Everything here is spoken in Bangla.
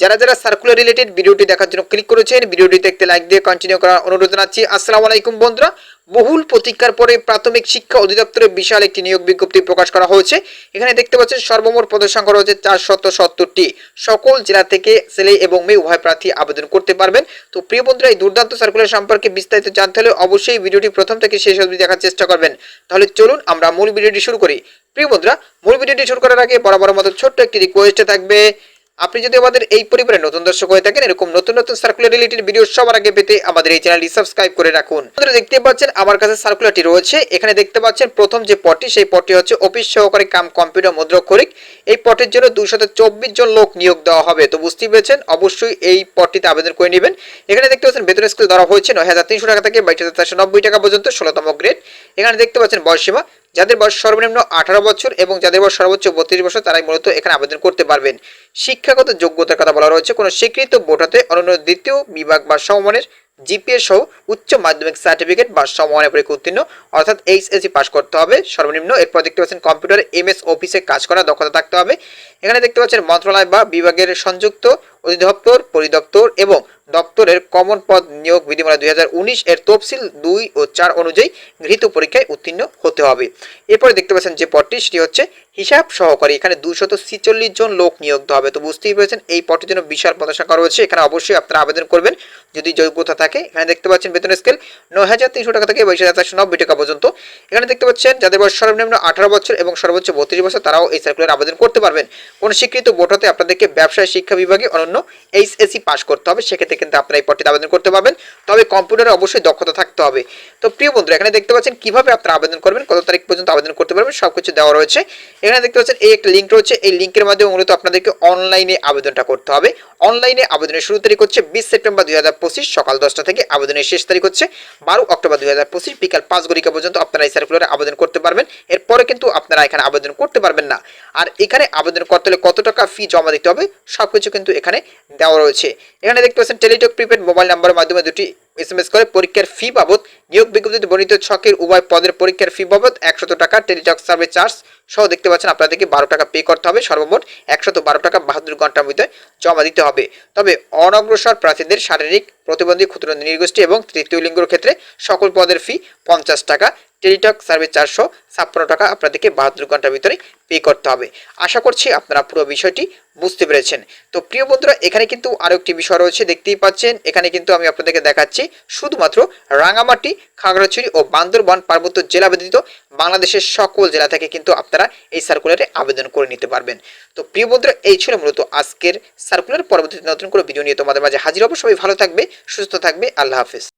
যারা যারা সার্কুলার রিলেটেড ভিডিওটি দেখার জন্য ক্লিক করেছেন ভিডিওটি দেখতে লাইক দিয়ে কন্টিনিউ করার অনুরোধ জানাচ্ছি। আসসালামু আলাইকুম বন্ধুরা। বহুল প্রতীক্ষার পরে প্রাথমিক শিক্ষা অধিদপ্তরের বিশাল একটি নিয়োগ বিজ্ঞপ্তি প্রকাশ করা হয়েছে। এখানে দেখতে পাচ্ছেন সর্বমোট পদের সংখ্যা রয়েছে চারশত সত্তরটি। সকল জেলা থেকে ছেলে এবং মেয়ে উভয় প্রার্থী আবেদন করতে পারবেন। তো প্রিয় বন্ধুরা, এই দুর্দান্ত সার্কুলার সম্পর্কে বিস্তারিত জানতে হলে অবশ্যই ভিডিওটি প্রথম থেকে শেষ অবধি দেখার চেষ্টা করবেন। তাহলে চলুন আমরা মূল ভিডিওটি শুরু করি। প্রিয় বন্ধুরা, মূল ভিডিওটি শুরু করার আগে বরাবর মতো ছোট্ট একটি রিকোয়েস্ট থাকবে। আপনি যদি আমাদের এই পরিবারে নতুন দর্শক হয়ে থাকেন, এরকম নতুন নতুন সার্কুলার রিলেটেড ভিডিও সবার আগে পেতে আমাদের এই চ্যানেলটি সাবস্ক্রাইব করে রাখুন। আপনারা দেখতে পাচ্ছেন, আমার কাছে সার্কুলারটি রয়েছে। এখানে দেখতে পাচ্ছেন, প্রথম যে পটটি, সেই পটটি হচ্ছে অফিস সহকারী কাম কম্পিউটার মুদ্রাক্ষরিক এই পটের জন্য দুশত চব্বিশ জন লোক নিয়োগ দেওয়া হবে। তো বুঝতেই পেরেছেন, অবশ্যই এই পটটিতে আবেদন করে নেবেন। এখানে দেখতে পাচ্ছেন, বেতন স্কুল ধরা হয়েছে নয় হাজার তিনশো টাকা থেকে বাইশ হাজার চারশো নব্বই টাকা পর্যন্ত, ষোলোতম গ্রেড এখানে দেখতে পাচ্ছেন বয়সীমা যাদের বয়স সর্বনিম্ন আঠারো বছর এবং যাদের বয়স সর্বোচ্চ বত্রিশ বছর, তারাই মূলত এখানে আবেদন করতে পারবেন। শিক্ষাগত যোগ্যতার কথা বলা রয়েছে। কোনো স্বীকৃত বোর্ড হতে অনন্য দ্বিতীয় বিভাগ বা সমমানের জিপিএ সহ উচ্চ মাধ্যমিক সার্টিফিকেট বা সমমানের পরীক্ষা উত্তীর্ণ, অর্থাৎ এইচএসসি পাস করতে হবে। সর্বনিম্ন এরপর দেখতে পাচ্ছেন কম্পিউটার এমএস অফিসে কাজ করা দক্ষতা থাকতে হবে। এখানে দেখতে পাচ্ছেন মন্ত্রণালয় বা বিভাগের সংযুক্ত অধিদপ্তর, পরিদপ্তর এবং দপ্তরের কমন পদ নিয়োগ বিধিমালা দুই হাজার উনিশ এর তফসিল দুই ও চার অনুযায়ী গৃহীত পরীক্ষায় উত্তীর্ণ হতে হবে। এরপরে দেখতে পাচ্ছেন যে পদটি, সেটি হচ্ছে হিসাব সহকারী এখানে দুশত ছিচল্লিশ জন লোক নিয়োগ হবে। তো বুঝতেই পেরেছেন, এই পদটির জন্য বিশাল পদসংখ্যা রয়েছে। এখানে অবশ্যই আপনারা আবেদন করবেন। যদি যোগ্যতা থাকে, এখানে দেখতে পাচ্ছেন বেতন স্কেল নয় হাজার তিনশো টাকা থেকে বাইশ হাজার চারশো নব্বই টাকা পর্যন্ত। এখানে দেখতে পাচ্ছেন, যাদের বয়স সর্বনিম্ন আঠারো বছর এবং সর্বোচ্চ বত্রিশ বছর, তারাও এই সার্কুলার আবেদন করতে পারবেন। কোন স্বীকৃত বোর্ড হতে আপনাদেরকে ব্যবসায় শিক্ষা বিভাগে অনন্য এইচএসসি পাস করতে হবে। সেক্ষেত্রে কিন্তু আপনারা এই পদটিতে আবেদন করতে পারবেন। তবে কম্পিউটারে অবশ্যই দক্ষতা থাকতে হবে। তো প্রিয় বন্ধুরা, এখানে দেখতে পাচ্ছেন কীভাবে আপনারা আবেদন করবেন, কত তারিখ পর্যন্ত আবেদন করতে পারবেন সব কিছু দেওয়া রয়েছে। এখানে দেখতে পাচ্ছেন, এই একটা লিঙ্ক রয়েছে। এই লিঙ্কের মাধ্যমে মূলত আপনাদেরকে অনলাইনে আবেদনটা করতে হবে। অনলাইনে আবেদনের শুরু তারিখ হচ্ছে বিশ সেপ্টেম্বর দুই হাজার পঁচিশ, সকাল দশটা থেকে আবেদনের শেষ তারিখ হচ্ছে বারো অক্টোবর দুই হাজার পঁচিশ, বিকাল পাঁচ গরিকা পর্যন্ত আপনারা এই সার্কুলারে আবেদন করতে পারবেন। এরপরে কিন্তু আপনারা এখানে আবেদন করতে পারবেন না। আর এখানে আবেদন করতে হলে কত টাকা ফি জমা দিতে হবে সব কিছু কিন্তু এখানে দেওয়া রয়েছে। এখানে দেখতে পাচ্ছেন টেলিটক প্রিপেড মোবাইল নাম্বারের মাধ্যমে দুটি এসএমএস করে পরীক্ষার ফি বাবদ নিয়োগ বিজ্ঞপ্তিতে বর্ণিত ছকের উভয় পদের পরীক্ষার ফি বাবদ একশত টাকা টেলিটক সার্ভে চার্জ সহ দেখতে পাচ্ছেন আপনাদেরকে বারো টাকা পে করতে হবে। সর্বমোট একশত বারো টাকা বাহাত্তর ঘণ্টার মধ্যে জমা দিতে হবে। তবে অনগ্রসর প্রার্থীদের শারীরিক প্রতিবন্ধী ক্ষুদ্র নির্গোষ্ঠী এবং তৃতীয় লিঙ্গর ক্ষেত্রে সকল পদের ফি পঞ্চাশ টাকা টেলিটক সার্ভিস চারশো ছাপ্পান্ন টাকা আপনাদেরকে বাহাত্তর ঘণ্টার ভিতরে পে করতে হবে। আশা করছি আপনারা পুরো বিষয়টি বুঝতে পেরেছেন। তো প্রিয় বন্ধুরা, এখানে কিন্তু আরও একটি বিষয় রয়েছে, দেখতেই পাচ্ছেন। এখানে কিন্তু আমি আপনাদেরকে দেখাচ্ছি শুধুমাত্র রাঙামাটি, খাগড়াছড়ি ও বান্দরবান পার্বত্য জেলা ব্যতীত বাংলাদেশের সকল জেলা থেকে কিন্তু আপনারা এই সার্কুলারে আবেদন করে নিতে পারবেন। তো প্রিয় বন্ধুরা, এই ছিল মূলত আজকের সার্কুলার পরবর্তীতে নতুন করে ভিডিও নিয়ে তোমাদের মাঝে হাজির হব। সবাই ভালো থাকবে, সুস্থ থাকবে। আল্লাহ হাফেজ।